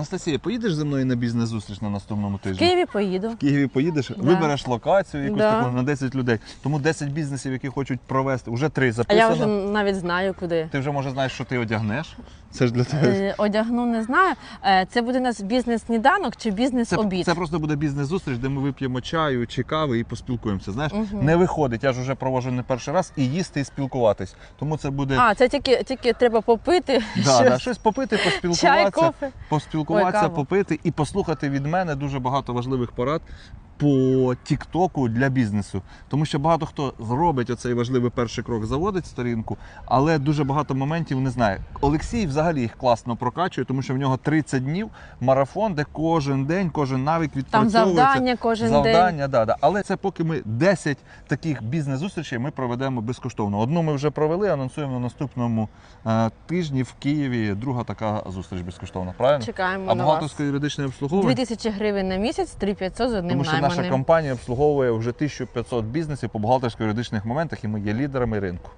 Анастасія, поїдеш зі мною на бізнес-зустріч на наступному тижні? В? Києві поїду. В Києві поїдеш, Да. вибереш локацію якусь Да. таку на 10 людей. Тому 10 бізнесів, які хочуть провести, вже три А я вже навіть знаю куди. Ти вже може знаєш, що ти одягнеш. Це ж для тебе. Е, Одягну не знаю. Е, Це буде у нас бізнес-сніданок чи бізнес-обід? це просто буде бізнес-зустріч, де ми вип'ємо чаю чи кави і поспілкуємося. Знаєш, Мгм. не виходить. Я ж вже провожу не перший раз і їсти, і спілкуватись. Тому це буде А, це тільки, тільки треба попити. да, щось. да, щось попити, Чай, поспілкуватися. кофе. поспілкуватися, Кава. попити і послухати від мене дуже багато важливих порад по Тіктоку для бізнесу. Тому що багато хто зробить оцей важливий перший крок, заводить сторінку, але дуже багато моментів не знає. Олексій взагалі їх класно прокачує, тому що в нього 30 днів марафон, де кожен день, кожен навик Там завдання кожен день. Завдання, да, да. Але це поки ми 10 таких бізнес-зустрічей ми проведемо безкоштовно. Одну ми вже провели, анонсуємо на наступному е, тижні в Києві. Друга така зустріч безкоштовна. Правильно? Чекаємо А на вас. юридичне обслуговування? 2000 гривень на місяць, 3500 з одним Тому що найманим. Наша компанія обслуговує вже 1500 бізнесів по бухгалтерсько-юридичних моментах, і ми є лідерами ринку.